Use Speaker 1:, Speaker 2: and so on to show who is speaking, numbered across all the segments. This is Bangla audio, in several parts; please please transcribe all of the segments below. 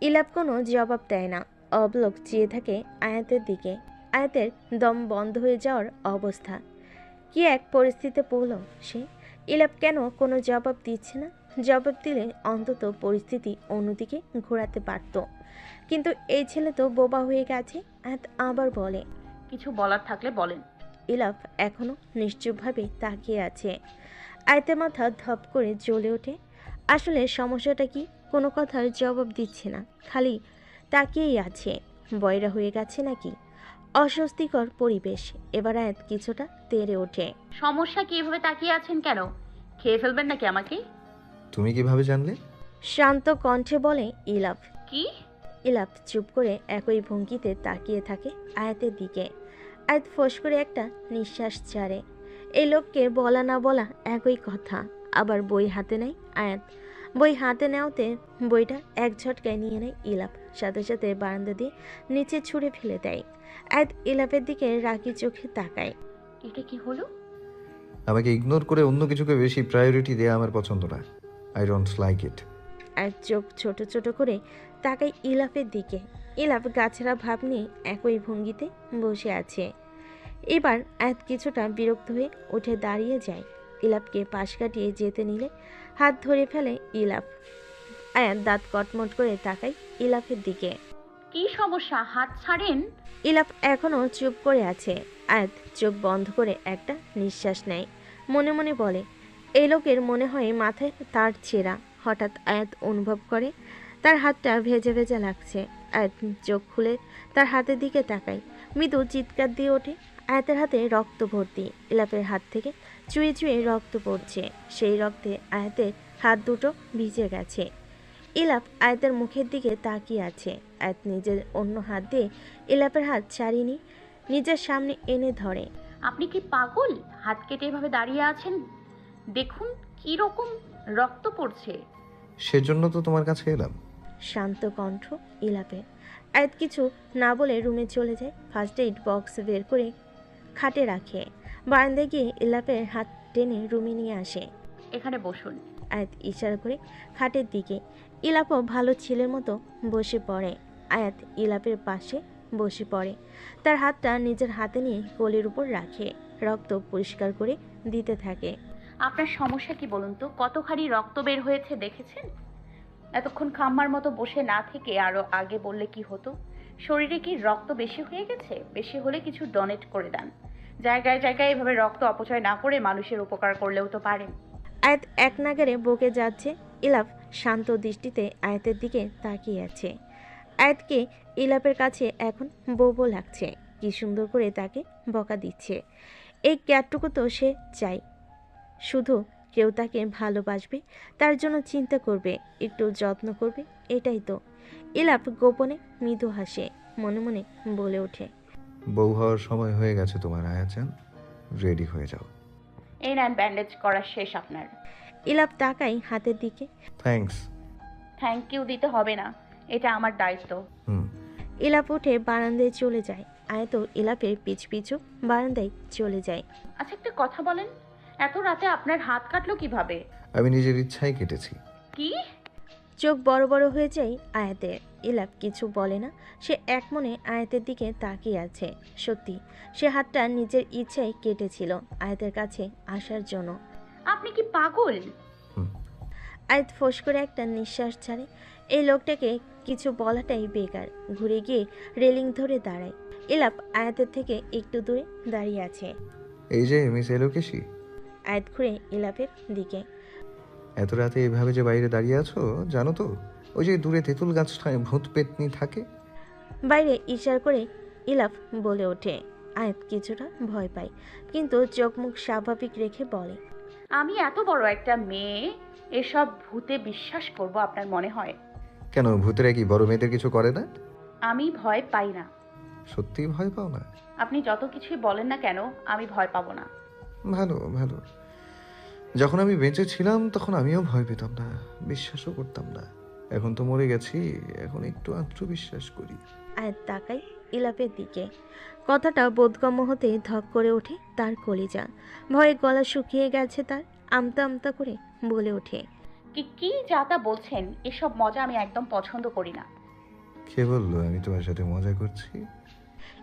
Speaker 1: ইলাপ কোনো জবাব দেয় না। অবলোক চেয়ে থাকে আয়াতের দিকে। আয়াতের দম বন্ধ হয়ে যাওয়ার অবস্থা। কি এক পরিস্থিতিতে পড়ল সে? ইলাপ কেন কোনো জবাব দিচ্ছে না? জবাব দিলে অন্তত পরিস্থিতি অন্যদিকে ঘোরাতে পারত। কিন্তু এই ছেলে তো বোবা হয়ে গেছে আয়াত আবার বলে
Speaker 2: কিছু বলার থাকলে বলেন।
Speaker 1: ইলাফ এখনও নিশ্চুপভাবে তাকিয়ে আছে। আয়তে মাথা ধপ করে জ্বলে ওঠে। আসলে সমস্যাটা কি? কোনো কথার জবাব দিচ্ছে না। খালি তাকিয়েই আছে। বয়রা হয়ে গেছে নাকি? অস্বস্তিকর পরিবেশ। এবার আয়াত কিছুটা তেড়ে ওঠে।
Speaker 2: সমস্যা কি? এভাবে তাকিয়ে আছেন কেন? খেয়ে ফেলবেন নাকি আমাকে?
Speaker 3: তুমি কীভাবে জানলে?
Speaker 1: শান্ত কণ্ঠে বলে ইলাফ।
Speaker 2: কি?
Speaker 1: ইলাপ চুপ করে একই ভঙ্গিতে তাকিয়ে থাকে আয়াতের দিকে। আয়াত ফোঁস করে একটা নিঃশ্বাস ছাড়ে। এই লোককে বলা না বলা একই কথা। আবার বই হাতে নেয় আয়াত। বই হাতে নেওয়াতে বইটা এক ঝটকায় নিয়ে নেয় ইলাপ। সাথে সাথে বারান্দা দিয়ে নিচে ছুঁড়ে ফেলে দেয়। আয়াত ইলাপের দিকে রাগি চোখে তাকায়।
Speaker 2: এটা কি হলো?
Speaker 3: আমাকে ইগনোর করে অন্য কিছুকে বেশি প্রায়োরিটি দেওয়া আমার পছন্দ না। আই ডোন্ট লাইক ইট
Speaker 1: আর চোখ ছোট ছোট করে তাকায় ইলাফের দিকে। ইলাপ গাছেরা ভাব নিয়ে একই ভঙ্গিতে বসে আছে। এবার আয়াত কিছুটা বিরক্ত হয়ে উঠে দাঁড়িয়ে যায়। ইলাপকে পাশ কাটিয়ে যেতে নিলে হাত ধরে ফেলে ইলাফ। আয়াত দাঁত কটমট করে তাকায় ইলাফের দিকে।
Speaker 2: কি সমস্যা? হাত ছাড়েন?
Speaker 1: ইলাফ এখনও চুপ করে আছে। আয়াত চোখ বন্ধ করে একটা নিঃশ্বাস নেয়। মনে মনে বলে এই লোকের মনে হয় মাথায় তার ছেঁড়া। হঠাৎ আয়াত অনুভব করে তার হাতটা ভেজে ভেজে লাগছে। আয়াত চোখ খুলে তার হাতের দিকে তাকায়। মৃদু চিৎকার দিয়ে ওঠে। আয়াতের হাতে রক্ত ভর্তি। ইলাপের হাত থেকে চুয়ে চুয়ে রক্ত পড়ছে। সেই রক্তে আয়াতের হাত দুটো ভিজে গেছে। ইলাপ আয়াতের মুখের দিকে তাকিয়ে আছে। আয়াত নিজের অন্য হাত দিয়ে ইলাপের হাত ছাড়িয়ে নিয়ে নিজের সামনে এনে ধরে।
Speaker 2: আপনি কি পাগল? হাত কেটে এভাবে দাঁড়িয়ে আছেন? দেখুন কি রকম রক্ত পড়ছে।
Speaker 3: সেজন্য তো তোমার কাছে এলাম।
Speaker 1: শান্ত কণ্ঠ ইলাপের আয়াত কিছু না বলে রুমে চলে যায়। ফার্স্ট এইড বক্স বের করে খাটে রাখে। বারান্দায় গিয়ে ইলাপের হাত টেনে রুমে নিয়ে আসে।
Speaker 2: এখানে বসুন।
Speaker 1: আয়াত ইশারা করে খাটের দিকে। ইলাপও ভালো ছেলের মতো বসে পড়ে। আয়াত ইলাপের পাশে বসে পড়ে। তার হাতটা নিজের হাতে নিয়ে কোলের উপর রাখে। রক্ত পরিষ্কার করে দিতে থাকে।
Speaker 2: আপনার সমস্যা কি বলুন তো? কতখানি রক্ত বের হয়েছে দেখেছেন? এতক্ষণ খাম্মার মতো বসে না থেকে আরও আগে বললে কি হতো? শরীরে কি রক্ত বেশি হয়ে গেছে? বেশি হলে কিছু ডোনেট করে দেন। জায়গায় জায়গায় এভাবে রক্ত অপচয় না করে মানুষের উপকার করলেও তো পারেন
Speaker 1: আয়াত এক নাগারে বকে যাচ্ছে। ইলাপ শান্ত দৃষ্টিতে আয়াতের দিকে তাকিয়ে আছে। আয়াতকে ইলাপের কাছে এখন বউবো লাগছে। কি সুন্দর করে তাকে বকা দিচ্ছে। এই ক্যাটটুকু তো সে চাই শুধু কেউ তাকে ভালোবাসবে, তার জন্য চিন্তা করবে, একটু যত্ন করবে, এটাই তো। ইলাপ গোপনে মৃদু হাসে মনে মনে বলে ওঠে।
Speaker 3: বউ হওয়ার সময় হয়ে গেছে তোমার আয়াচান। রেডি হয়ে যাও।
Speaker 2: এই নেন ব্যান্ডেজ করা শেষ আপনার।
Speaker 1: ইলাপ তাকাই হাতের দিকে।
Speaker 3: থ্যাঙ্কস।
Speaker 2: থ্যাংক ইউ দিতে হবে না এটা আমার দায়িত্ব।
Speaker 3: হুম।
Speaker 1: ইলাপ উঠে বারান্দায় চলে যায়। আয়তো ইলাপের পিছ পিছু বারান্দায় চলে যায়।
Speaker 2: আচ্ছা একটা কথা বলেন এত রাতে আপনার হাত কাটলো কীভাবে?
Speaker 3: আমি নিজের ইচ্ছায় কেটেছি।
Speaker 2: কি?
Speaker 1: চোখ বড় বড় হয়ে যায় আয়াতের। ইলাপ কিছু বলে না সে এক মনে আয়াতের দিকে তাকিয়ে আছে। সত্যি সে হাতটা নিজের ইচ্ছায় কেটেছিল আয়াতের কাছে আসার জন্য।
Speaker 2: আপনি কি পাগল?
Speaker 1: আয়াত ফোঁস করে একটা নিঃশ্বাস ছাড়ে। এই লোকটাকে কিছু বলাটাই বেকার। ঘুরে গিয়ে রেলিং ধরে দাঁড়ায়। ইলাপ আয়াতের থেকে একটু দূরে দাঁড়িয়ে আছে।
Speaker 3: এই যে মিস এলোকেশি।
Speaker 1: আয়াত ঘুরে ইলাপের দিকে
Speaker 3: এত রাতে এভাবে যে বাইরে দাঁড়িয়ে আছো জানো তো? ওই যে দূরে তেঁতুল গাছটায় ভূত পেতনি থাকে।
Speaker 1: বাইরে ইশারা করে ইলাফ বলে ওঠে। আয়াত কিছুটা ভয় পায় কিন্তু চোখ মুখ স্বাভাবিক রেখে বলে
Speaker 2: আমি এত বড় একটা মেয়ে এসব ভূতে বিশ্বাস করব আপনার মনে হয়?
Speaker 3: কেন ভূতেরা কি বড় মেয়েদের কিছু করে না?
Speaker 2: আমি ভয় পাই না।
Speaker 3: সত্যি ভয় পাও না?
Speaker 2: আপনি যত কিছুই বলেন না কেন আমি ভয় পাবো না।
Speaker 3: ভালো ভালো। যখন আমি বেঁচে ছিলাম তখন আমিও ভয় পেতাম না বিশ্বাসও করতাম না। এখন তো মরে গেছি এখন একটু আত্মবিশ্বাস করি।
Speaker 1: আয়াত তাকাই ইলাপের দিকে। কথাটা বোধগম্য হতে ধক করে ওঠে তার কলিজা। ভয়ে গলা শুকিয়ে গেছে তার আমতা আমতা করে বলে ওঠে।
Speaker 2: কি কি যা তা বলছেন? এসব মজা আমি একদম পছন্দ করি না।
Speaker 3: কে বলল? আমি তোমার সাথে মজা করছি?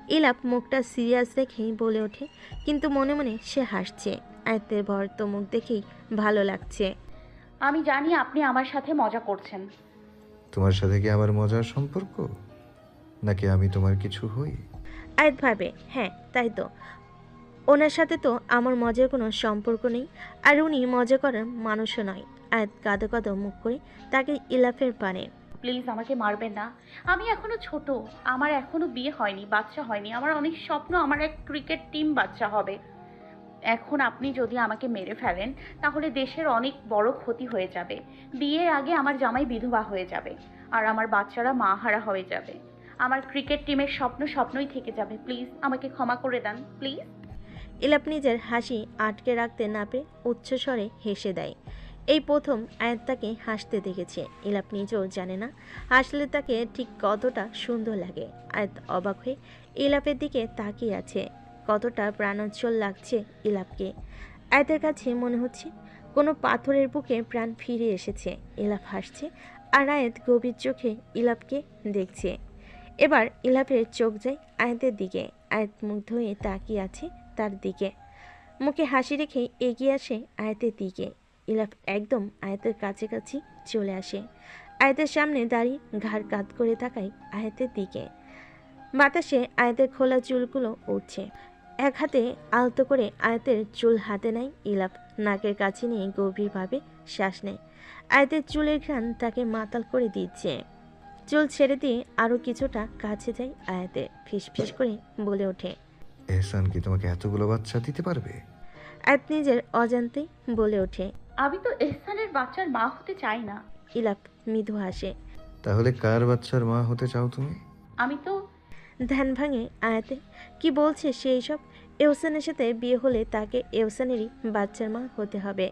Speaker 1: ইলাপ মুখটা সিরিয়াস রেখেই বলে ওঠে কিন্তু মনে মনে সে হাসছে। আয়ত্তের ভর্ত মুখ দেখেই ভালো লাগছে।
Speaker 2: আমি জানি আপনি আমার সাথে মজা করছেন।
Speaker 3: তোমার সাথে কি আমার মজার সম্পর্ক? নাকি আমি তোমার কিছু হই?
Speaker 1: আয়াত ভাবে হ্যাঁ তাই তো। ওনার সাথে তো আমার মজার কোনো সম্পর্ক নেই আর উনি মজা করার মানুষও নয়। আয়াত কাঁদো কাঁদো মুখ করে তাকে ইলাফের পানে।
Speaker 2: প্লিজ আমাকে মারবেন না। আমি এখনও ছোট আমার এখনও বিয়ে হয়নি বাচ্চা হয়নি আমার অনেক স্বপ্ন আমার এক ক্রিকেট টিম বাচ্চা হবে। এখন আপনি যদি আমাকে মেরে ফেলেন, তাহলে দেশের অনেক বড় ক্ষতি হয়ে যাবে। বিয়ের আগে আমার জামাই বিধবা হয়ে যাবে, আর আমার বাচ্চারা মা হারা হয়ে যাবে। আমার ক্রিকেট টিমের স্বপ্ন স্বপ্নই থেকে যাবে, প্লিজ আমাকে ক্ষমা করে দেন, প্লিজ।
Speaker 1: ইলাপ নিজের হাসি আটকে রাখতে না পেরে উচ্চস্বরে হেসে দেয়। এই প্রথম আয়াত তাকে হাসতে দেখেছে। ইলাপ নিজেও জানে না হাসলে তাকে ঠিক কতটা সুন্দর লাগে। আয়াত অবাক হয়ে ইলাপের দিকে তাকিয়ে আছে। কতটা প্রাণোজ্জ্বল লাগছে ইলাপকে। আয়াতের কাছে মনে হচ্ছে কোনো পাথরের বুকে প্রাণ ফিরে এসেছে। ইলাপ হাসছে আর আয়াত গভীর চোখে ইলাপকে দেখছে। এবার ইলাপের চোখ যায় আয়াতের দিকে। আয়াত মুগ্ধ হয়ে তাকিয়ে আছে তার দিকে। মুখে হাসি রেখে এগিয়ে আসে আয়াতের দিকে। ইলাফ একদম আয়াতের কাছাকাছি চলে আসে। আয়াতের সামনে দাঁড়িয়ে ঘাড় কাত করে তাকায় আয়াতের দিকে। বাতাসে আয়াতের খোলা চুলগুলো উঠছে এক হাতে আলতো করে আয়াতের চুল হাতে নেয় ইলাফ নাকের কাছে নিয়ে গভীরভাবে শ্বাস নেয়। আয়াতের চুলের ঘ্রাণ তাকে মাতাল করে দিচ্ছে। চুল ছেড়ে দিয়ে আরও কিছুটা কাছে যায় আয়াতে ফিসফিস করে বলে ওঠে।
Speaker 3: এহসান কি তোমাকে এতগুলো বাচ্চা দিতে পারবে?
Speaker 1: আয়াত নিজের অজান্তেই বলে ওঠে।
Speaker 2: আমি তো এহসানের বাচ্চার মা হতে চাই না।
Speaker 1: ইলাপ মৃদু হাসে।
Speaker 3: তাহলে কার বাচ্চার মা হতে চাও তুমি?
Speaker 2: আমি তো
Speaker 1: ধ্যান ভাঙে আয়াতে। কি বলছে সেই সব এহসানের সাথে বিয়ে হলে তাকে এহসানেরই বাচ্চার মা হতে হবে।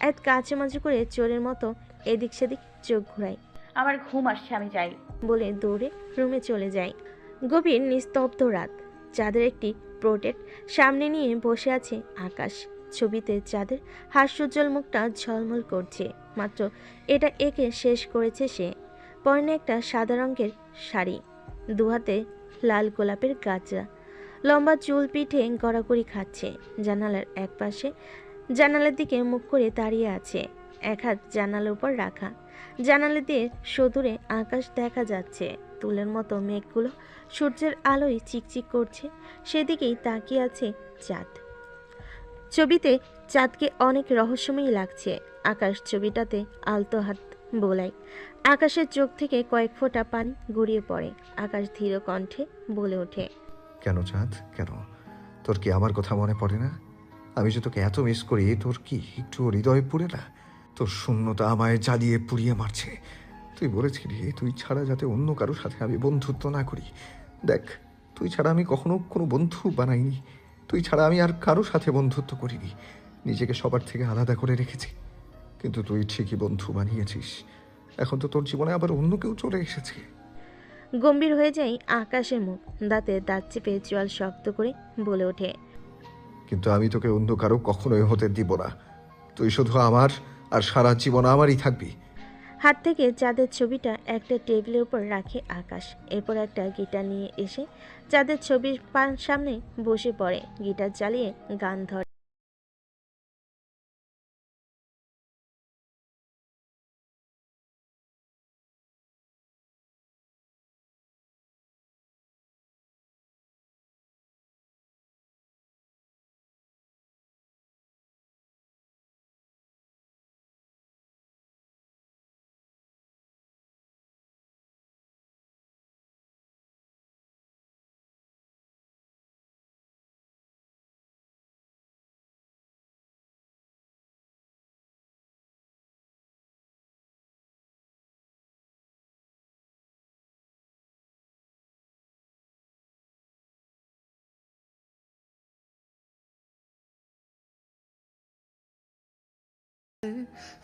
Speaker 1: আয়াত কাছে মাঝে করে চোরের মতো এদিক সেদিক চোখ ঘুরায়।
Speaker 2: আমার ঘুম আসছে আমি যাই।
Speaker 1: বলে দৌড়ে রুমে চলে যায়। গভীর নিস্তব্ধ রাত। চাঁদের একটি প্রোটেক্ট সামনে নিয়ে বসে আছে আকাশ। ছবিতে চাঁদের হাস্যোজ্জ্বল মুখটা ঝলমল করছে। মাত্র এটা একে শেষ করেছে সে। পরনে একটা সাদা রঙের শাড়ি। দুহাতে লাল গোলাপের গাছরা লম্বা চুল পিঠে গড়াগড়ি খাচ্ছে। জানালার এক পাশে জানালার দিকে মুখ করে দাঁড়িয়ে আছে। এক হাত জানালার উপর রাখা। জানালা দিয়ে সদূরে আকাশ দেখা যাচ্ছে। তুলের মতো মেঘগুলো সূর্যের আলোয় চিকচিক করছে। সেদিকেই তাকিয়ে আছে চাঁদ। ছবিতে চাঁদকে অনেক রহস্যময়ী লাগছে। আকাশ ছবিটাতে আলতো হাত বোলায় আকাশের চোখ থেকে কয়েক ফোঁটা পানি গড়িয়ে পড়ে। আকাশ ধীর কণ্ঠে বলে ওঠে,
Speaker 3: কেন চাঁদ? কেন? তোর কি আমার কথা মনে পড়ে না? আমি যে তোকে এত মিস করি, তোর কি একটু হৃদয় পুড়ে না? তোর শূন্যতা আমায় জ্বালিয়ে পুড়িয়ে মারছে। তুই বলেছিলি, তুই ছাড়া যাতে অন্য কারোর সাথে আমি বন্ধুত্ব না করি। দেখ, তুই ছাড়া আমি কখনো কোনো বন্ধু বানাইনি। তুই ছাড়া আমি আর কারোর সাথে বন্ধুত্ব করিনি। নিজেকে সবার থেকে আলাদা করে রেখেছি। কিন্তু তুই ঠিকই বন্ধু বানিয়েছিস। এখন তো তোর জীবনে আবার অন্য কেউ চলে এসেছে।
Speaker 1: গম্ভীর হয়ে যায় আকাশের মুখ দাঁতে দাঁত চেপে জল শক্ত করে বলে ওঠে।
Speaker 3: কিন্তু আমি তোকে অন্য কারও কখনোই হতে দিব না। তুই শুধু আমার আর সারা জীবন আমারই থাকবি।
Speaker 1: হাত থেকে চাঁদের ছবিটা একটা টেবিলের উপর রাখে আকাশ। এরপর একটা গিটার নিয়ে এসে চাঁদের ছবির সামনে বসে পড়ে। গিটার চালিয়ে গান ধরে।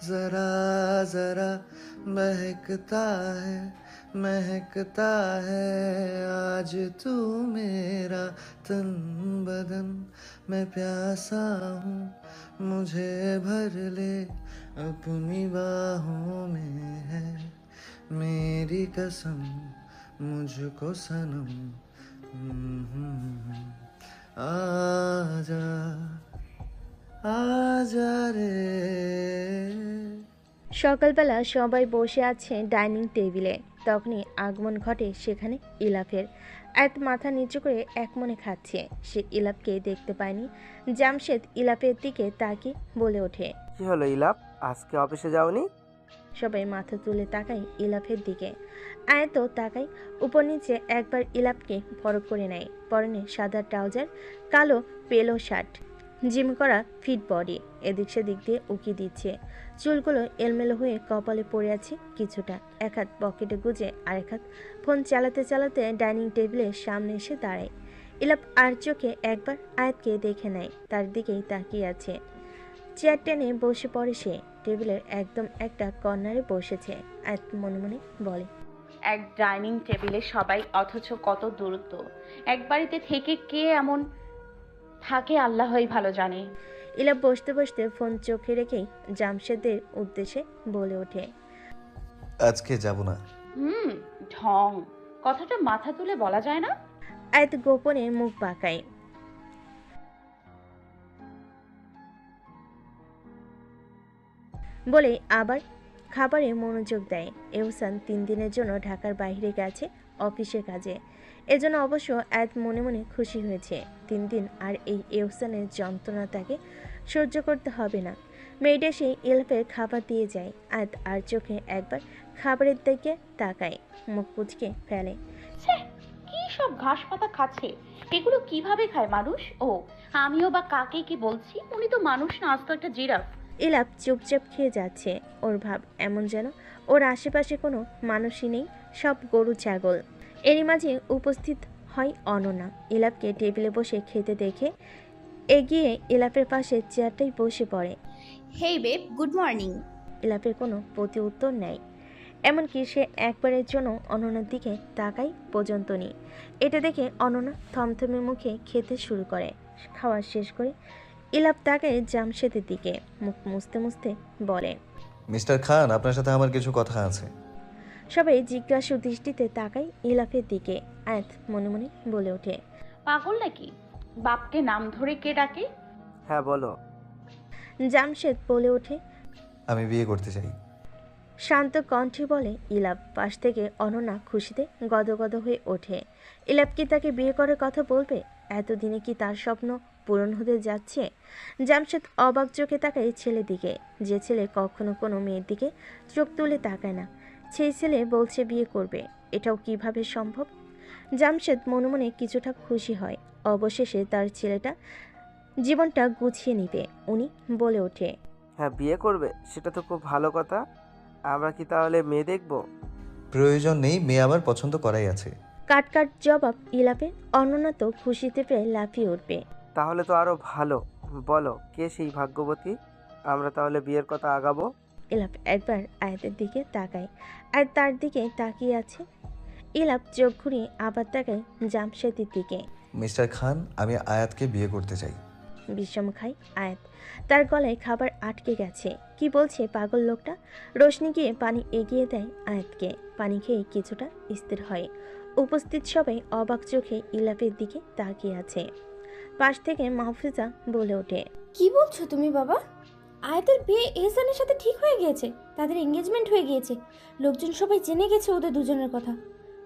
Speaker 3: जरा जरा महकता है महकता है आज तू मेरा तन बदन। मैं प्यासा हूँ, मुझे भर ले, अपनी बाहों में है। मेरी कसम, मुझको सनम आजा
Speaker 1: সকালবেলা সবাই বসে আছে ডাইনিং টেবিলে। তখনই আগমন ঘটে সেখানে ইলাফের। এত মাথা নিচু করে এক মনে খাচ্ছে। সে ইলাপকে দেখতে পায়নি। জামশেদ ইলাপের দিকে তাকিয়ে বলে ওঠে
Speaker 4: কি হলো ইলাপ আজকে অফিসে যাওনি?
Speaker 1: সবাই মাথা তুলে তাকায় ইলাফের দিকে। আয়ত তাকাই উপর নিচে একবার ইলাপকে ফরক করে নেয়। পরনে সাদা ট্রাউজার কালো পেল শার্ট। জিম করা ফিট বডি, এদিক সেদিক দিয়ে উকি দিচ্ছে। চুলগুলো এলমেলো হয়ে কপালে পড়ে আছে কিছুটা। এক হাত পকেটে গুজে আর এক হাত ফোন চালাতে চালাতে ডাইনিং টেবিলের সামনে এসে দাঁড়ায়। ইলাপ আর চোখে একবার আয়াতকে দেখে নেয়, তার দিকেই তাকিয়ে আছে। চেয়ার টেনে বসে পড়ে সে, টেবিলের একদম একটা কর্নারে বসেছে, আয়াত মনে মনে বলে।
Speaker 2: এক ডাইনিং টেবিলে সবাই অথচ কত দূরত্ব। এক বাড়িতে থেকে কে এমন থাকে আল্লাহই ভালো জানে।
Speaker 1: ইলাপ বসতে বসতে ফোন চোখে রেখেই জামশেদের উদ্দেশ্যে বলে ওঠে।
Speaker 3: আজকে যাব না।
Speaker 2: হুম ঢং। কথাটা মাথা তুলে বলা যায় না?
Speaker 1: আয়াত গোপনে মুখ বাঁকায়। বলে আবার খাবারে মনোযোগ দেয়। এহসান তিন দিনের জন্য ঢাকার বাইরে গেছে অফিসের কাজে। এজন্য অবশ্য আয়াত মনে মনে খুশি হয়েছে। তিন দিন আর এই এহসানের যন্ত্রণা তাকে সহ্য করতে হবে না। মেয়েটা সেই এলফের খাবার দিয়ে যায়। আয়াত আর চোখে একবার খাবারের দিকে তাকায় মুখ কুচকে ফেলে।
Speaker 2: কি সব ঘাস পাতা খাচ্ছে? এগুলো কীভাবে খায় মানুষ? ও আমিও বা কাকে কি বলছি? উনি তো মানুষ না আজ তো একটা জিরাফ।
Speaker 1: ইলাপ চুপচাপ খেয়ে যাচ্ছে। ওর ভাব এমন যেন ওর আশেপাশে কোনো মানুষই নেই সব গরু ছাগল। এরই মাঝে উপস্থিত হয় অননা ইলাপকে টেবিলে বসে খেতে দেখে এগিয়ে ইলাপের পাশে চেয়ারটাই বসে পড়ে।
Speaker 5: Hey babe good morning.
Speaker 1: ইলাপের কোনো প্রতি উত্তর নেই। এমনকি সে একবারের জন্য অননার দিকে তাকাই পর্যন্ত নেই। এটা দেখে অননা থমথমে মুখে খেতে শুরু করে। খাওয়া শেষ করে ইলাপ তাকে জামশেদের দিকে মুখ মুছতে মুছতে বলে
Speaker 3: মিস্টার খান আপনার সাথে আমার কিছু কথা আছে।
Speaker 1: সবাই জিজ্ঞাসু দৃষ্টিতে তাকাই ইলাফের দিকে। আয়াত মনে মনে বলে ওঠে।
Speaker 2: পাগল নাকি? বাপকে নাম ধরে কে ডাকে?
Speaker 4: হ্যাঁ বলো।
Speaker 1: জামশেদ বলে ওঠে।
Speaker 3: আমি বিয়ে করতে চাই।
Speaker 1: শান্ত কণ্ঠে বলে ইলাপ পাশ থেকে অননা খুশিতে গদগদ হয়ে ওঠে। ইলাপ কি তাকে বিয়ে করার কথা বলবে? এতদিনে কি তার স্বপ্ন পূরণ হতে যাচ্ছে? জামশেদ অবাক চোখে তাকায় ছেলে দিকে। যে ছেলে কখনো কোনো মেয়ের দিকে চোখ তুলে তাকায় না। সেই ছেলে বলছে বিয়ে করবে। এটাও কীভাবে সম্ভব? জামশেদ মনে মনে কিছুটা খুশি হয়। অবশেষে তার ছেলেটা জীবনটা গুছিয়ে নিবে উনি বলে ওঠে।
Speaker 4: হ্যাঁ বিয়ে করবে সেটা তো খুব ভালো কথা। আমরা কি তাহলে মেয়ে দেখব?
Speaker 3: প্রয়োজন নেই মেয়ে আমার পছন্দ করাই আছে।
Speaker 1: কাট কাট জবাব ইলাপে অননা তো খুশিতে পেয়ে লাফিয়ে উঠবে।
Speaker 4: তাহলে তো আরও ভালো। বলো কে সেই ভাগ্যবতী? আমরা তাহলে বিয়ের কথা আগাবো?
Speaker 1: ইলাপ একবার আয়াতের দিকে তাকায় আর তার দিকে তাকিয়ে আছে। ইলাপ চোখ ঘুরিয়ে আবার তাকায় জামশেদের দিকে।
Speaker 3: মিস্টার খান আমি আয়াতকে বিয়ে করতে চাই।
Speaker 1: বিষম খাই আয়াত। তার গলায় খাবার আটকে গেছে। কি বলছে পাগল লোকটা? রোশনি গিয়ে পানি এগিয়ে দেয় আয়াতকে। পানি খেয়ে কিছুটা স্থির হয়। উপস্থিত সবাই অবাক চোখে ইলাপের দিকে তাকিয়ে আছে। পাশ থেকে মাহফুজা বলে ওঠে
Speaker 5: কি বলছো তুমি বাবা? আয়াতের বিয়ে এহসানের সাথে ঠিক হয়ে গিয়েছে তাদের এঙ্গেজমেন্ট হয়ে গিয়েছে। লোকজন সবাই জেনে গেছে ওদের দুজনের কথা।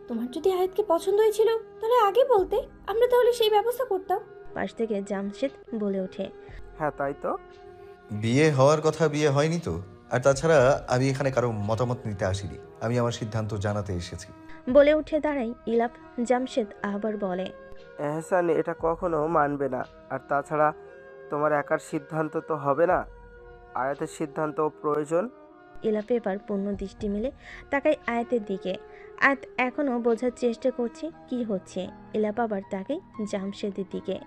Speaker 5: তোমার যদি আয়াতকে পছন্দ হয়েছিল তাহলে আগে বলতে আমরা তাহলে সেই ব্যবস্থা করতাম।
Speaker 1: পাশ থেকে জামশেদ বলে ওঠে।
Speaker 4: হ্যাঁ তাই তো।
Speaker 3: বিয়ে হওয়ার কথা বিয়ে হয়নি তো? আর তাছাড়া আমি এখানে কারও মতামত নিতে আসিনি। আমি আমার সিদ্ধান্ত জানাতে এসেছি।
Speaker 1: বলে উঠে দাঁড়াই ইলাপ। জামশেদ আবার বলে
Speaker 4: এহসান এটা কখনো মানবে না। আর তাছাড়া তোমার একার সিদ্ধান্ত তো হবে না। আয়াতের সিদ্ধান্ত প্রয়োজন।
Speaker 1: ইলাপ এবার পূর্ণ দৃষ্টি মিলে তাকাই আয়াতের দিকে। আয়াত এখনও বোঝার চেষ্টা করছে কি হচ্ছে। ইলাপ আবার তাকাই জামশেদের দিকে।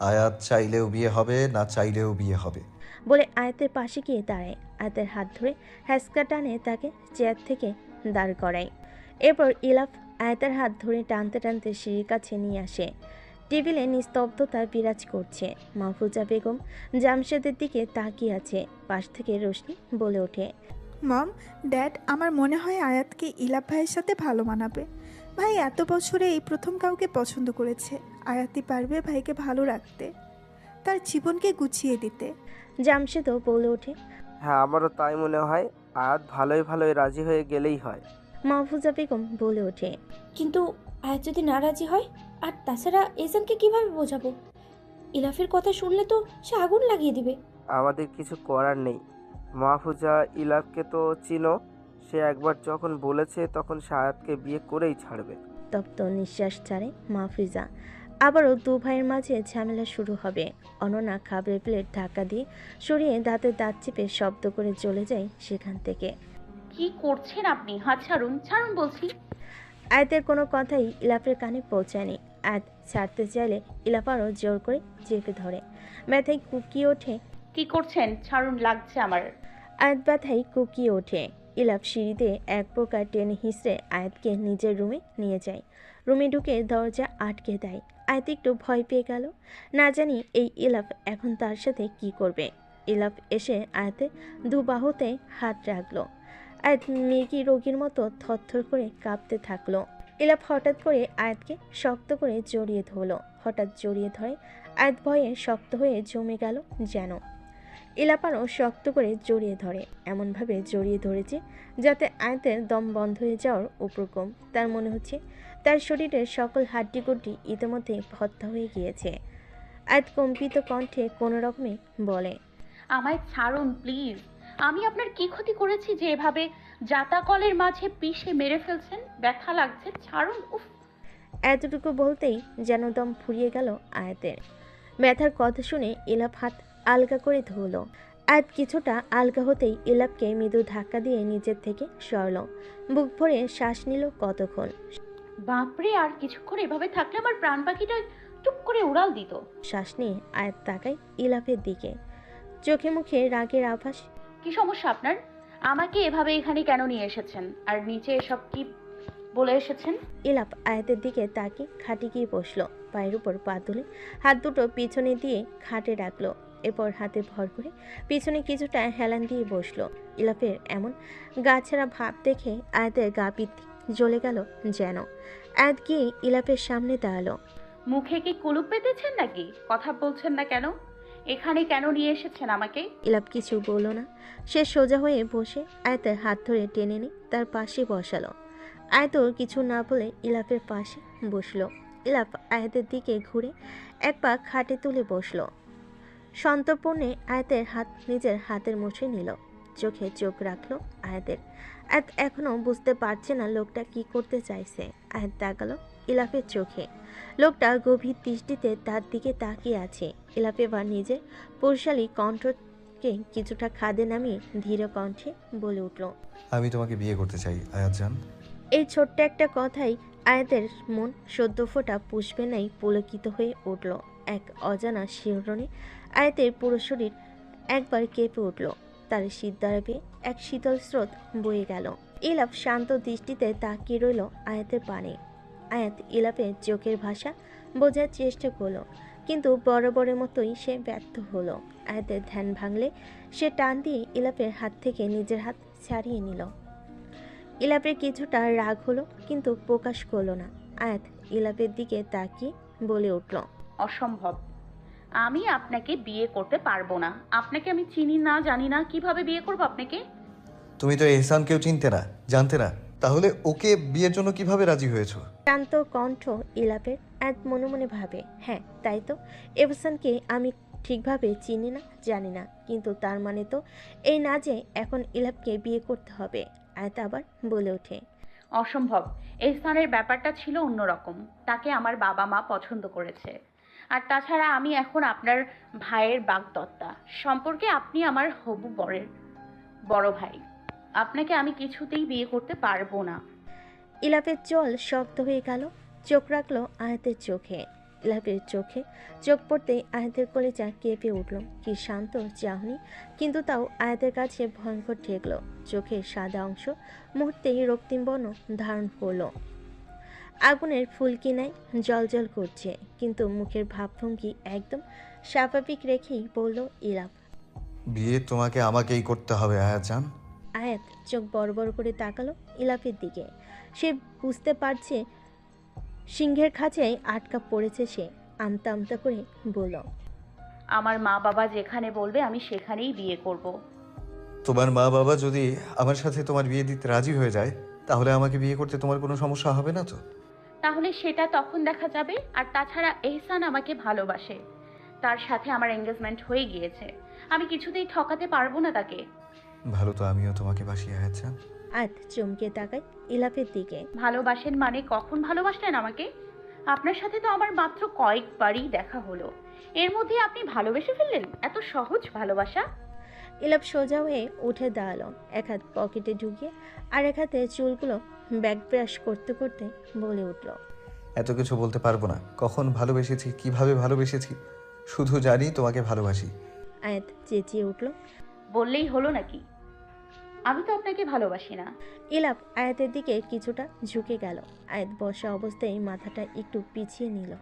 Speaker 3: আয়াত চাইলেও বিয়ে হবে না চাইলেও বিয়ে হবে।
Speaker 1: বলে আয়াতের পাশে গিয়ে দাঁড়ায়। আয়াতের হাত ধরে হ্যাসকা টানে তাকে চেয়ার থেকে দাঁড় করায়। এরপর ইলাফ আয়াতের হাত ধরে টানতে টানতে সিঁড়ির কাছে নিয়ে আসে। টেবিলে নিস্তব্ধতা বিরাজ করছে। মাহফুজা বেগম জামশেদের দিকে তাকিয়ে আছে পাশ থেকে রোশনি বলে ওঠে
Speaker 6: মম ড্যাড আমার মনে হয় আয়াতকে ইলাপ ভাইয়ের সাথে ভালো মানাবে। ভাই এত বছরে এই প্রথম কাউকে পছন্দ করেছে। আয়াতি পারবে ভাইকে ভালো রাখতে তার জীবনকে গুছিয়ে দিতে।
Speaker 1: জামশেদও বলে ওঠে
Speaker 4: হ্যাঁ আমারও তাই মনে হয় আয়াত ভালোই ভালোই রাজি হয়ে গেলেই হয়।
Speaker 1: মাহফুজা বেগম বলে ওঠে
Speaker 5: কিন্তু আয়াত যদি না রাজি হয় আর তাছাড়া এজানকে কীভাবে বোঝাবো? ইলাফের কথা শুনলে তো সে আগুন লাগিয়ে দিবে।
Speaker 4: আমাদের কিছু করার নেই। মাহফুজা ইলাফকে তো চিনো সে একবার যখন বলেছে তখন সে আয়াতকে বিয়ে করেই ছাড়বে।
Speaker 1: তপ্ত নিঃশ্বাস ছাড়ে মাহফিজা। আবারও দু ভাইয়ের মাঝে ঝামেলা শুরু হবে। অননা খাবারের প্লেট ঢাকা দিয়ে সরিয়ে দাঁতে দাঁত চেপে শব্দ করে চলে যায় সেখান থেকে।
Speaker 2: কি করছেন আপনি? হাত ছাড়ুন ছাড়ুন বলছি।
Speaker 1: আয়াতের কোনো কথাই ইলাফের কানে পৌঁছায়নি। আয়াত ছাড়তে চাইলে ইলাফ আরও জোর করে চেপে ধরে। ব্যথায় কুকিয়ে ওঠে।
Speaker 2: কি করছেন? ছাড়ুন লাগছে আমার।
Speaker 1: আয়াত ব্যথায় কুকিয়ে ওঠে। ইলাফ সিঁড়িতে এক প্রকার টেনে হিসড়ে আয়াতকে নিজের রুমে নিয়ে যায়। রুমে ঢুকে দরজা আটকে দেয়। আয়াত একটু ভয় পেয়ে গেল। না জানি এই ইলাফ এখন তার সাথে কি করবে। ইলাফ এসে আয়াতে দু বাহুতে হাত রাখল। আয়াত মেঘি রোগীর মতো থরথর করে কাঁপতে থাকল। ইলাফ হঠাৎ করে আয়াতকে শক্ত করে জড়িয়ে ধরলো। হঠাৎ জড়িয়ে ধরে আয়াত ভয়ে শক্ত হয়ে জমে গেল যেন। ইলাপারও শক্ত করে জড়িয়ে ধরে। এমনভাবে জড়িয়ে ধরেছে যাতে আয়াতের দম বন্ধ হয়ে যাওয়ার উপক্রম। তার মনে হচ্ছে তার শরীরের সকল হাড্ডিগুড্ডি ইতিমধ্যে ভত্তা হয়ে গিয়েছে। আয়াত কম্পিত কণ্ঠে কোনো রকমে বলে,
Speaker 2: আমায় ছাড়ুন, প্লিজ। আমি আপনার কি ক্ষতি করেছি যে এভাবে জাতাকলের মাঝে পিষে মেরে ফেলছেন ব্যথা লাগছে ছাড়ুন উফ।
Speaker 1: এতটুকু বলতেই যেন দম ফুরিয়ে গেল আয়াতের। ব্যথার কথা শুনে ইলাপ হাত আলগা করে ধুলো আয়াত কিছুটা আলগা হতেই এলাপকে মৃদু ধাক্কা দিয়ে নিজের থেকে সরল। বুক ভরে শ্বাস নিল কতক্ষণ।
Speaker 2: বাপরে আর কিছুক্ষণ এভাবে থাকলে আমার প্রাণ পাখিটা টুপ করে উড়াল দিত।
Speaker 1: শ্বাস নিয়ে আয়াত তাকায় ইলাফের দিকে। চোখে মুখে রাগের আভাস।
Speaker 2: কি সমস্যা আপনার? আমাকে এভাবে এখানে কেন নিয়ে এসেছেন? আর নিচে এসব কি বলে এসেছেন?
Speaker 1: ইলাপ আয়াতের দিকে তাকে খাটে গিয়ে বসল পায়ের উপর পা তুলে হাত দুটো পিছনে দিয়ে খাটে রাখল এরপর হাতে ভর করে পিছনে কিছুটা হেলান দিয়ে বসল। ইলাপের এমন গাছেরা ভাব দেখে আয়াতের গা পিত্তি জ্বলে গেল যেন। আয়াত গিয়ে ইলাপের সামনে দাঁড়াল।
Speaker 2: মুখে কি কুলুপ পেতেছেন নাকি? কথা বলছেন না কেন? এখানে কেন নিয়ে এসেছেন আমাকে?
Speaker 1: ইলাপ কিছু বলল না। সে সোজা হয়ে বসে আয়তের হাত ধরে টেনে নিয়ে তার পাশে বসালো। আয়তর কিছু না বলে ইলাপের পাশে বসল। ইলাপ আয়াতের দিকে ঘুরে এক পা খাটে তুলে বসল। সন্তর্পণে আয়াতের হাত নিজের হাতের মুঠে নিল। চোখে চোখ রাখল আয়াতের। আয়াত এখনও বুঝতে পারছে না লোকটা কি করতে চাইছে। আয়াত তাকালো। ইলাফের চোখে। লোকটা গভীর দৃষ্টিতে তার দিকে তাকিয়ে আছে। ইলাপ এবার নিজের পুরুষালী কণ্ঠকে কিছুটা খাদে নামিয়ে ধীর কণ্ঠে বলে উঠল
Speaker 3: আমি তোমাকে বিয়ে করতে চাই আয়াত জান।
Speaker 1: এই ছোট্ট একটা কথাই আয়াতের মন সদ্য ফোটা পুষ্পে নাই পুলকিত হয়ে উঠল। এক অজানা শিহরণে আয়াতের পুরো শরীর একবার কেঁপে উঠল। তার শীতদারাবে এক শীতল স্রোত বয়ে গেল। ইলাপ শান্ত দৃষ্টিতে তাকিয়ে রইল আয়াতের পানে। আয়াত ইলাপের চোখের ভাষা বোঝার চেষ্টা করল কিন্তু বরাবরের মতোই সে ব্যর্থ হলো। আয়াতের ধ্যান ভাঙলে সে টান দিয়ে ইলাপের হাত থেকে নিজের হাত ছাড়িয়ে নিল। ইলাপের কিছুটা রাগ হলো কিন্তু প্রকাশ করল না। আয়াত ইলাপের দিকে তাকিয়ে বলে উঠল
Speaker 2: অসম্ভব। আমি আপনাকে বিয়ে করতে পারব না। আপনাকে আমি চিনি না জানি না কীভাবে বিয়ে করব আপনাকে?
Speaker 3: তুমি তো এহসানকেও চিনতে না জানতে না। তাহলে ওকে বিয়ের জন্য কীভাবে রাজি হয়েছো?
Speaker 1: শান্ত কণ্ঠ ইলাপের এক মনে মনে ভাবে হ্যাঁ তাই তো। এভসানকে আমি ঠিকভাবে চিনি না জানি না। কিন্তু তার মানে তো এই না যে এখন ইলাপকে বিয়ে করতে হবে। আয়াত আবার বলে ওঠে।
Speaker 2: অসম্ভব। এই স্থানের ব্যাপারটা ছিল অন্যরকম। তাকে আমার বাবা মা পছন্দ করেছে। আর তাছাড়া আমি এখন আপনার ভাইয়ের বাগদত্তা। সম্পর্কে আপনি আমার হবু বরের বড় ভাই। আপনাকে আমি কিছুতেই বিয়ে করতে পারব না।
Speaker 1: ইলাপের জল শক্ত হয়ে গেল চোখ রাখল আয়াতের চোখে। ইলাপের চোখে চোখ পড়তেই আয়াতের কলেজা কেঁপে উঠল। কি শান্ত চাহনি কিন্তু তাও আয়াতের কাছে ভয়ঙ্কর ঠেকলো। চোখের সাদা অংশ মুহূর্তেই রক্তিম বর্ণ ধারণ করল। আগুনের ফুলকি নাই জল জল করছে কিন্তু মুখের ভাবভঙ্গি একদম স্বাভাবিক রেখেই বলল ইলাপ
Speaker 3: বিয়ে তোমাকে আমাকেই করতে হবে আয়াত জান।
Speaker 1: আয়াত চোখ বড় বড় করে তাকালো ইলাপের দিকে। সে বুঝতে পারছে সিংহের খাঁচায় আটকা পড়েছে সে। আমতা আমতা করে বলল
Speaker 2: আমার মা বাবা যেখানে বলবে আমি সেখানেই বিয়ে করব।
Speaker 3: তোমার মা বাবা যদি আমার সাথে তোমার বিয়ে দিতে রাজি হয়ে যায় তাহলে আমাকে বিয়ে করতে তোমার কোনো সমস্যা হবে না তো?
Speaker 2: তাহলে সেটা তখন দেখা যাবে আর তাছাড়া এহসান আমাকে ভালোবাসে। তার সাথে আমার এঙ্গেজমেন্ট হয়ে গিয়েছে। আমি কিছুতেই ঠকাতে পারব না তাকে।
Speaker 3: ভালো তো আমিও তোমাকে বাসিয়ে আছেন
Speaker 1: আয়াত চমকে তাকায় ইলাফের দিকে।
Speaker 2: ভালোবাসেন মানে কখন ভালোবাসলেন আমাকে? আপনার সাথে তো আমার মাত্র কয়েকবারই দেখা হলো। এর মধ্যে আপনি ভালোবেসে ফেললেন? এত সহজ ভালোবাসা।
Speaker 1: ইলাপ সোজা হয়ে উঠে দাঁড়াল এক হাত পকেটে ঢুকিয়ে আর এক হাতে চুলগুলো ব্যাক ব্রাশ করতে করতে বলে উঠল।
Speaker 3: এত কিছু বলতে পারব না। কখন ভালোবেসেছি কীভাবে ভালোবেসেছি শুধু জানি তোমাকে ভালোবাসি।
Speaker 1: আয়াত চেঁচিয়ে উঠল।
Speaker 2: বললেই হলো নাকি? আমি তো আপনাকে ভালোবাসি না।
Speaker 1: ইলাপ আয়াতের দিকে কিছুটা ঝুঁকে গেল। আয়াত বসা অবস্থায় মাথাটা একটু পিছিয়ে নিল।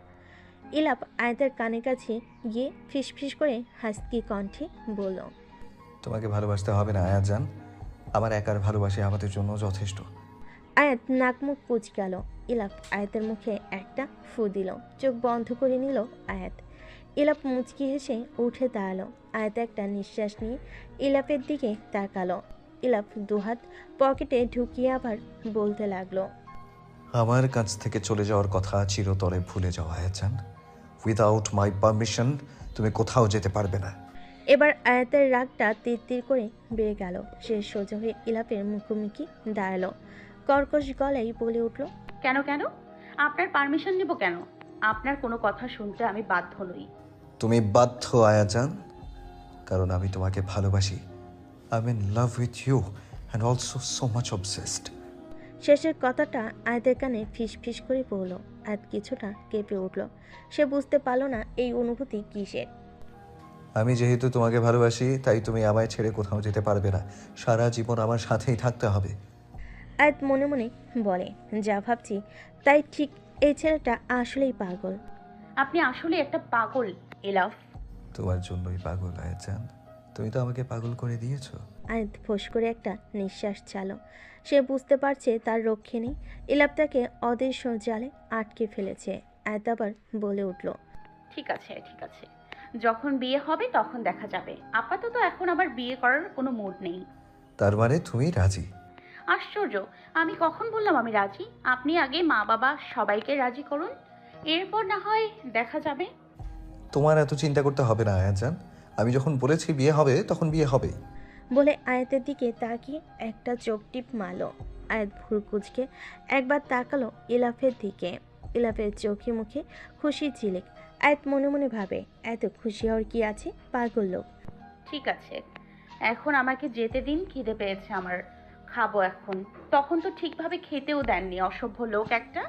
Speaker 1: ইলাপ আয়াতের কানে কাছে গিয়ে ফিসফিস করে হাসকি কণ্ঠে বলল
Speaker 3: তোমাকে ভালোবাসতে হবে না আয়াত জান। আমার একার ভালোবাসি আমাদের জন্য যথেষ্ট।
Speaker 1: আয়াত নাক মুখ কুচ গেল। ইলাপ আয়াতের মুখে একটা ফু দিল। চোখ বন্ধ করে নিল আয়াত। ইলাপ মুচকি হেসে উঠে দাঁড়াল। আয়াত একটা নিঃশ্বাস নিয়ে ইলাপের দিকে তাকালো। ইলাপ দুহাত পকেটে ঢুকিয়ে আবার বলতে লাগল।
Speaker 3: আমার কাছ থেকে চলে যাওয়ার কথা চিরতরে ভুলে যাওয়া জান? উইদাউট মাই পারমিশন তুমি কোথাও যেতে পারবে না।
Speaker 1: এবার আয়াতের রাগটা তীর তীর করে বেড়ে গেল। সে সোজা হয়ে ইলাপের মুখোমুখি দাঁড়াল। কর্কশ গলায় বলে উঠল
Speaker 2: কেন কেন? আপনার পারমিশন নেব কেন? আপনার কোনো কথা শুনতে আমি বাধ্য নই।
Speaker 3: তুমি বাধ্য আয়াজান কারণ আমি তোমাকে ভালোবাসি। I am in love with you and also so much obsessed
Speaker 1: শেষের কথাটা আয়াতের কানে ফিস ফিস করে পড়ল আয়াত কিছুটা কেঁপে উঠল। সে বুঝতে পারল না এই অনুভূতি কিসের।
Speaker 3: আমি যেহেতু তোমাকে ভালোবাসি তাই তুমি আমায় ছেড়ে কোথাও যেতে পারবে না। সারা জীবন আমার সাথেই থাকতে হবে।
Speaker 1: আয়াত মনে মনে বলে যা ভাবছি তাই ঠিক এই ছেলেটা আসলেই পাগল।
Speaker 2: আপনি আসলে একটা পাগল এলাফ।
Speaker 3: তোমার জন্যই পাগল আয়াজান তুমি তো আমাকে পাগল করে দিয়েছ।
Speaker 1: আয়াত ফোঁস করে একটা নিঃশ্বাস চালো সে বুঝতে পারছে তার রক্ষে নেই। ইলাপ তাকে অদৃশ্য জালে আটকে ফেলেছে। আয়াত আবার বলে উঠল
Speaker 2: ঠিক আছে ঠিক আছে। যখন বিয়ে হবে তখন দেখা যাবে। আপাতত এখন আবার বিয়ে করার কোনো মুড নেই।
Speaker 3: তার মানে তুমি রাজি?
Speaker 2: আশ্চর্য। আমি কখন বললাম আমি রাজি? আপনি আগে মা বাবা সবাইকে রাজি করুন। এরপর না হয় দেখা যাবে।
Speaker 3: তোমার এত চিন্তা করতে হবে না আয়াজান আমি যখন বলেছি বিয়ে হবে তখন বিয়ে হবে।
Speaker 1: বলে আয়াতের দিকে তাকিয়ে একটা চোখ টিপ মারল। আয়াত ভুর কুচকে একবার তাকালো ইলাফের দিকে। ইলাফের চোখে মুখে খুশি ঝিলিক। আয়াত মনে মনে ভাবে এত খুশি হওয়ার কি আছে? পাগল লোক।
Speaker 2: ঠিক আছে এখন আমাকে যেতে দিন খিদে পেয়েছে আমার। খাব এখন। তখন তো ঠিকভাবে খেতেও দেননি অসভ্য লোক একটা।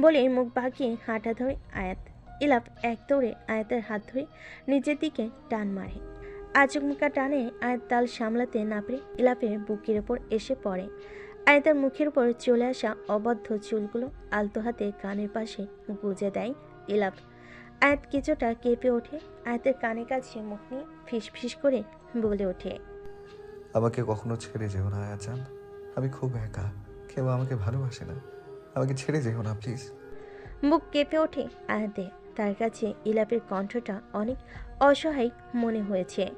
Speaker 1: বলে মুখ বাঁকিয়ে হাঁটা ধরে আয়াত ইলাফ এক দৌড়ে আয়াতের হাত ধরে নিজের দিকে টান মারে। আচমকা টানে আয়াত তাল সামলাতে না পেরে ইলাফের বুকের ওপর এসে পড়ে। আয়াতের মুখের উপর চলে আসা অবদ্ধ চুলগুলো আলতো হাতে কানের পাশে গুজে দেয় ইলাফ আয়াত কিছুটা কেঁপে ওঠে। আয়াতের কানে কাছে মুখ নিয়ে ফিস ফিস করে বলে ওঠে
Speaker 3: আমাকে কখনো ছেড়ে যেও না আয়াজান আমি খুব একা। কেউ আমাকে ভালোবাসে না। আমাকে ছেড়ে যেও না প্লিজ।
Speaker 1: মুখ কেঁপে ওঠে আয়াতে তার কাছে ইলাপের কণ্ঠটা অনেক অসহায় মনে হয়েছে।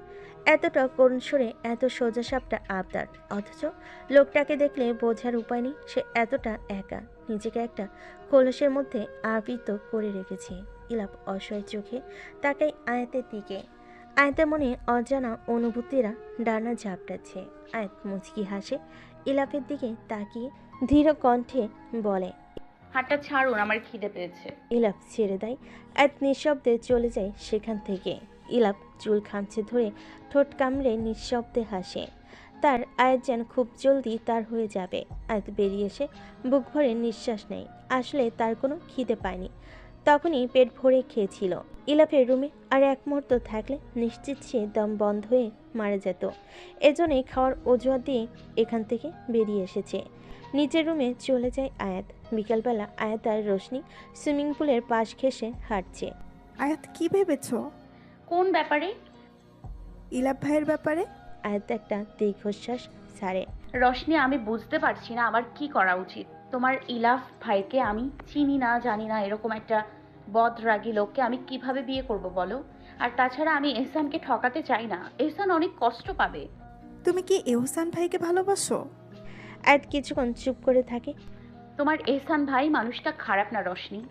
Speaker 1: এতটা করুণ সুরে এত সোজা সাপটা আবদার, অথচ লোকটাকে দেখলে বোঝার উপায় নেই, সে এতটা একা। নিজেকে একটা কলসের মধ্যে আবৃত করে রেখেছে। ইলাপ অসহায় চোখে তাকাই আয়াতের দিকে। আয়াতের মনে অজানা অনুভূতিরা ডানা ঝাপটাচ্ছে। আয়াত মুচকি হাসে, ইলাপের দিকে তাকিয়ে ধীর কণ্ঠে বলে
Speaker 2: হাতটা ছাড়ুন, আমার খিদে পেয়েছে।
Speaker 1: ইলাপ ছেড়ে দেয়। এক নিঃশব্দে চলে যায় সেখান থেকে। ইলাপ চুল খামচে ধরে ঠোঁট কামড়ে নিঃশব্দে হাসে। তার আয়াত যেন খুব জলদি তার হয়ে যাবে। আয়াত বেরিয়ে এসে বুক ভরে নিঃশ্বাস নেয়। আসলে তার কোনো খিদে পায়নি। তখনই পেট ভরে খেয়েছিল। ইলাপের রুমে আর এক মুহূর্ত থাকলে নিশ্চিত সে দম বন্ধ হয়ে মারা যেত। এজন্যই খাওয়ার অজুহাত দিয়ে এখান থেকে বেরিয়ে এসেছে। নিচের রুমে চলে যায় আয়াত। বিকালবেলা আয়াত আর রোশনি সুইমিং পুলের পাশ ঘেসে হাঁটছে।
Speaker 6: আয়াত কি ভেবেছ?
Speaker 2: কোন ব্যাপারে?
Speaker 6: ইলাপ ভাইয়ের ব্যাপারে?
Speaker 1: আয়াত একটা দীর্ঘশ্বাস ছাড়ে।
Speaker 2: রশনি আমি বুঝতে পারছি না আমার কি করা উচিত। তোমার ইলাফ ভাইকে আমি চিনি না জানি না এরকম একটা বদরাগী লোককে আমি কীভাবে বিয়ে করব বলো? আর তাছাড়া আমি এহসানকে ঠকাতে চাই না। এহসান অনেক কষ্ট পাবে।
Speaker 6: তুমি কি এহসান ভাইকে ভালোবাসো?
Speaker 1: আয়াত কিছুক্ষণ চুপ করে থাকে।
Speaker 2: তোমার এহসান ভাই মানুষটা খারাপ না রশনি?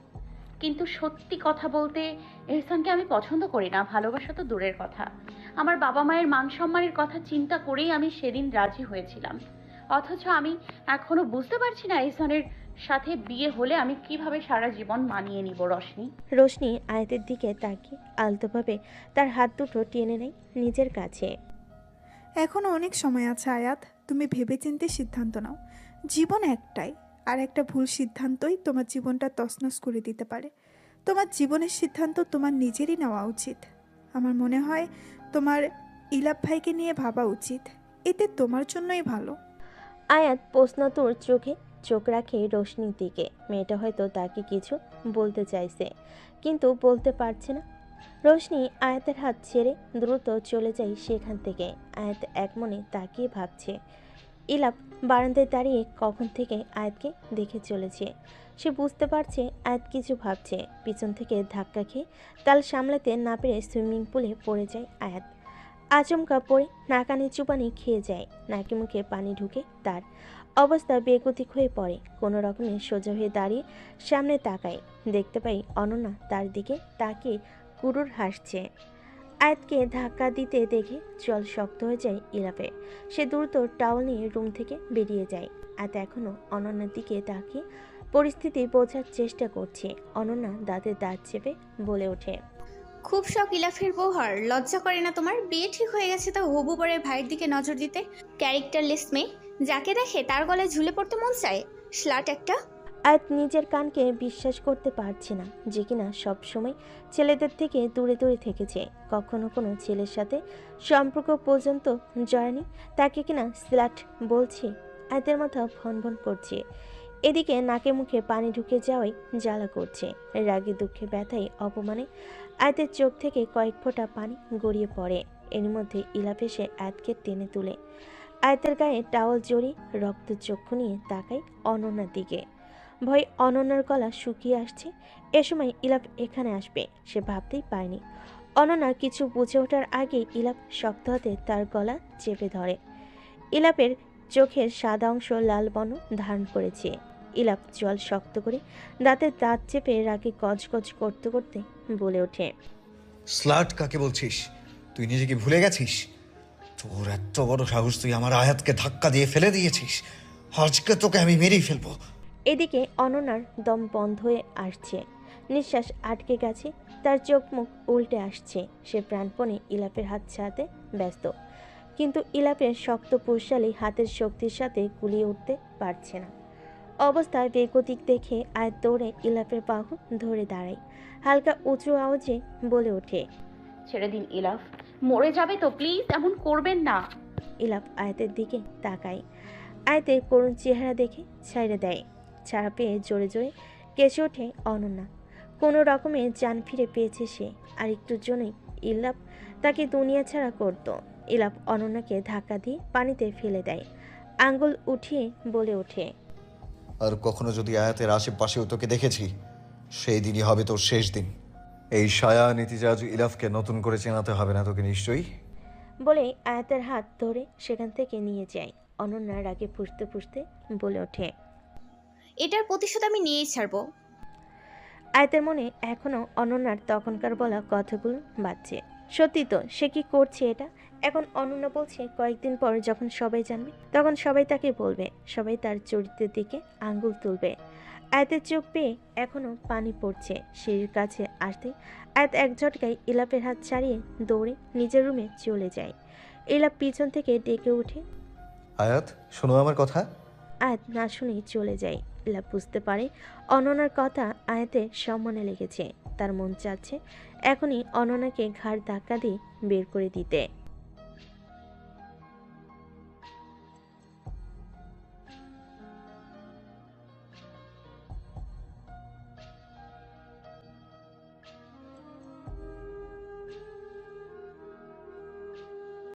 Speaker 2: কিন্তু সত্যি কথা বলতে এহসানকে আমি পছন্দ করি না ভালোবাসা তো দূরের কথা। আমার বাবা মায়ের মান সম্মানের কথা চিন্তা করেই আমি সেদিন রাজি হয়েছিলাম। অথচ আমি এখনও বুঝতে পারছি না এহসানের সাথে বিয়ে হলে আমি কীভাবে সারা জীবন মানিয়ে নিব রশনি।
Speaker 1: রোশনি আয়াতের দিকে তাকিয়ে আলতোভাবে তার হাত দুটো টেনে নেয় নিজের কাছে।
Speaker 6: এখনও অনেক সময় আছে আয়াত। তুমি ভেবেচিন্তে সিদ্ধান্ত নাও। জীবন একটাই, আর একটা ভুল সিদ্ধান্তই তোমার জীবনটা তছনছ করে দিতে পারে। তোমার জীবনের সিদ্ধান্ত তোমার নিজেরই নেওয়া উচিত। আমার মনে হয় তোমার ইলাপ ভাইকে নিয়ে ভাবা উচিত। এতে তোমার জন্যই ভালো।
Speaker 1: আয়াত প্রশ্নতোর চোখে চোখ রাখে রোশনির দিকে। মেয়েটা হয়তো তাকে কিছু বলতে চাইছে, কিন্তু বলতে পারছে না। রোশনি আয়াতের হাত ছেড়ে দ্রুত চলে যায় সেখান থেকে। আয়াত এক মনে তাকিয়ে ভাবছে, ইলাপ বারান্দায় দাঁড়িয়ে কখন থেকে আয়াতকে দেখে চলেছে? সে বুঝতে পারছে আয়াত কিছু ভাবছে। পিছন থেকে ধাক্কা খেয়ে তাল সামলাতে না পেরে সুইমিং পুলে পড়ে যায় আয়াত। আচমকা পড়ে নাকানি চুপানি খেয়ে যায়। নাকি মুখে পানি ঢুকে তার অবস্থা বেগতিক হয়ে পড়ে। কোনো রকমে সোজা হয়ে দাঁড়িয়ে সামনে তাকায়। দেখতে পাই অনন্যা তার দিকে তাকিয়ে কুরুর হাসছে। আয়াতকে ধাক্কা দিতে দেখে জল শক্ত হয়ে যায় ইলাপের সে দ্রুত টাওয়াল নিয়ে রুম থেকে বেরিয়ে যায়। আয়াত এখনও অনন্যার দিকে তাকিয়ে পরিস্থিতি বোঝার চেষ্টা করছে। অনন্যা দাঁতের দাঁত চেপে বলে ওঠে,
Speaker 7: খুব শখ ইলাফের বৌহার। লজ্জা করে না তোমার? বিয়ে ঠিক হয়ে গেছে তা হবু বরের ভাইয়ের দিকে নজর দিতে। ক্যারেক্টারলেস মেয়ে। যাকে দেখে তার গলায় ঝুলে পড়তে মন চায়? স্লাট একটা
Speaker 1: আয়াত নিজের কানকে বিশ্বাস করতে পারছে না যে কিনা সবসময় ছেলেদের থেকে দূরে দূরে থেকেছে। কখনো কোনো ছেলের সাথে সম্পর্ক পর্যন্ত জয়নি তাকে কিনা স্ল্যাট বলছে আয়াতের মাথা ভন ভন করছে। এদিকে নাকে মুখে পানি ঢুকে যাওয়াই জ্বালা করছে। রাগে দুঃখে ব্যথায় অপমানে আয়াতের চোখ থেকে কয়েক ফোঁটা পানি গড়িয়ে পড়ে। এর মধ্যে ইলাপ এসে টেনে তুলে। আয়াতের গায়ে টাওয়াল জড়িয়ে রক্ত চক্ষু নিয়ে তাকায় অনন্যার দিকে। ভয় অনন্যার গলা শুকিয়ে আসছে। এ সময় ইলাপ এখানে আসবে, সে ভাবতেই পায়নি অনন্যা কিছু বুঝে ওঠার আগে ইলাপ শক্ত হাতে তার গলা চেপে ধরে। ইলাপের চোখের সাদা অংশ লাল বর্ণ ধারণ করেছে। ইলাপ জল শক্ত করে দাঁতের দাঁত চেপে রাগে গজগজ করতে করতে বলে ওঠে।
Speaker 3: স্লাট কাকে বলছিস? তুই নিজেকে ভুলে গেছিস? তোর এত বড় সাহস তুই আমার আয়াতকে ধাক্কা দিয়ে ফেলে দিয়েছিস। আজকে তোকে আমি মেরেই ফেলব।
Speaker 1: এদিকে অননার দম বন্ধ হয়ে আসছে। নিঃশ্বাস আটকে গেছে তার চোখ মুখ উল্টে আসছে। সে প্রাণপণে ইলাপের হাত ছাড়াতে ব্যস্ত। কিন্তু ইলাপের শক্ত পুরশালী হাতের শক্তির সাথে গুলিয়ে উঠতে পারছে না। অবস্থায় বেগতিক দেখে আয় দৌড়ে ইলাপের বাহু ধরে দাঁড়ায়। হালকা উঁচু আওয়াজে বলে ওঠে
Speaker 2: ছেড়ে দিন ইলাফ মরে যাবে তো প্লিজ এমন করবেন না।
Speaker 1: ইলাপ আয়াতের দিকে তাকায়। আয়াতের করুণ চেহারা দেখে ছাইড়ে দেয়। ছাড়া পেয়ে জোরে জোরে কেঁচে ওঠে অনন্যা। কোনো রকমে যান ফিরে পেয়েছে সে আর একটুর জন্যই ইলাপ তাকে দুনিয়া ছাড়া করত। ইলাপ অনন্যাকে ধাক্কা দিয়ে পানিতে ফেলে দেয়। আঙ্গুল উঠিয়ে বলে ওঠে
Speaker 3: আর কখনো যদি আয়াতের আশেপাশেও তোকে দেখেছি সেই দিনই হবে তোর শেষ দিন। এই সায়া নীতিজাজ ইলাফকে নতুন করে চেনাতে হবে না তোকে নিশ্চয়ই?
Speaker 1: বলে আয়াতের হাত ধরে সেখান থেকে নিয়ে যায়। অনন্যা রাগে পুষতে পুষতে বলে ওঠে
Speaker 7: এটার প্রতিশোধ আমি নিয়েই ছাড়বো।
Speaker 1: আয়তের মনে এখনও অনন্যার তখনকার বলা কথাগুলো বাজছে। সত্যি তো সে কি করছে এটা? এখন অনন্যা বলছে কয়েকদিন পর যখন সবাই জানবে তখন সবাই তাকে বলবে সবাই তার চরিত্রের দিকে আঙ্গুল তুলবে। আয়াতের চোখ পেয়ে এখনও পানি পড়ছে সিঁড়ির কাছে আসতে। আয়াত এক ঝটকায় ইলাপের হাত ছাড়িয়ে দৌড়ে নিজের রুমে চলে যায়। ইলাপ পিছন থেকে ডেকে উঠে
Speaker 3: আয়াত শোনো আমার কথা।
Speaker 1: আয়াত না শুনেই চলে যায়। ইলা বুঝতে পারে। অননার কথা আয়াতের সম্মানে লেগেছে। তার মন চাচ্ছে এখনই অননাকে ঘাড় ধাক্কা দিয়ে বের করে দিতে।